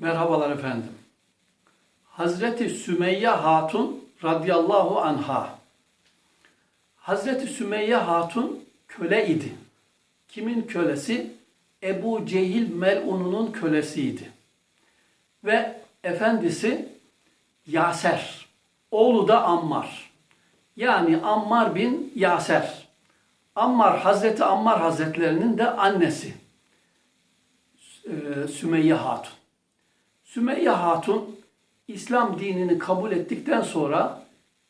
Merhabalar efendim. Hazreti Sümeyye Hatun radıyallahu anha. Hazreti Sümeyye Hatun köle idi. Kimin kölesi? Ebu Cehil Mel'un'un kölesiydi. Ve efendisi Yaser. Oğlu da Ammar. Yani Ammar bin Yaser. Ammar, Hazreti Ammar Hazretlerinin de annesi. Ee, Sümeyye Hatun. Sümeyye Hatun İslam dinini kabul ettikten sonra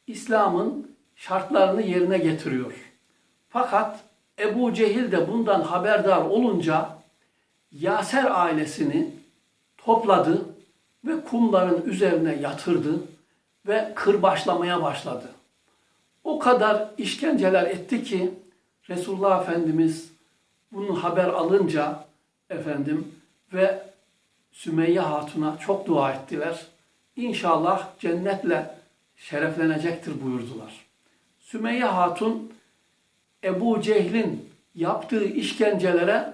İslam'ın şartlarını yerine getiriyor. Fakat Ebu Cehil de bundan haberdar olunca Yaser ailesini topladı ve kumların üzerine yatırdı ve kırbaçlamaya başladı. O kadar işkenceler etti ki Resulullah Efendimiz bunun haber alınca efendim ve Sümeyye Hatun'a çok dua ettiler. İnşallah cennetle şereflenecektir buyurdular. Sümeyye Hatun Ebu Cehil'in yaptığı işkencelere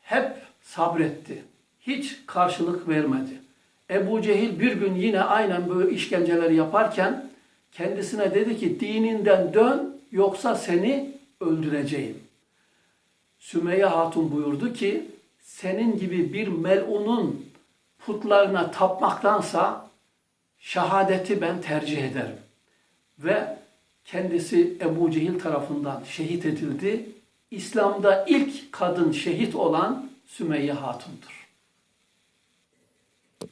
hep sabretti. Hiç karşılık vermedi. Ebu Cehil bir gün yine aynen böyle işkenceleri yaparken kendisine dedi ki dininden dön yoksa seni öldüreceğim. Sümeyye Hatun buyurdu ki senin gibi bir melunun putlarına tapmaktansa şehadeti ben tercih ederim. Ve kendisi Ebu Cehil tarafından şehit edildi. İslam'da ilk kadın şehit olan Sümeyye Hatun'dur.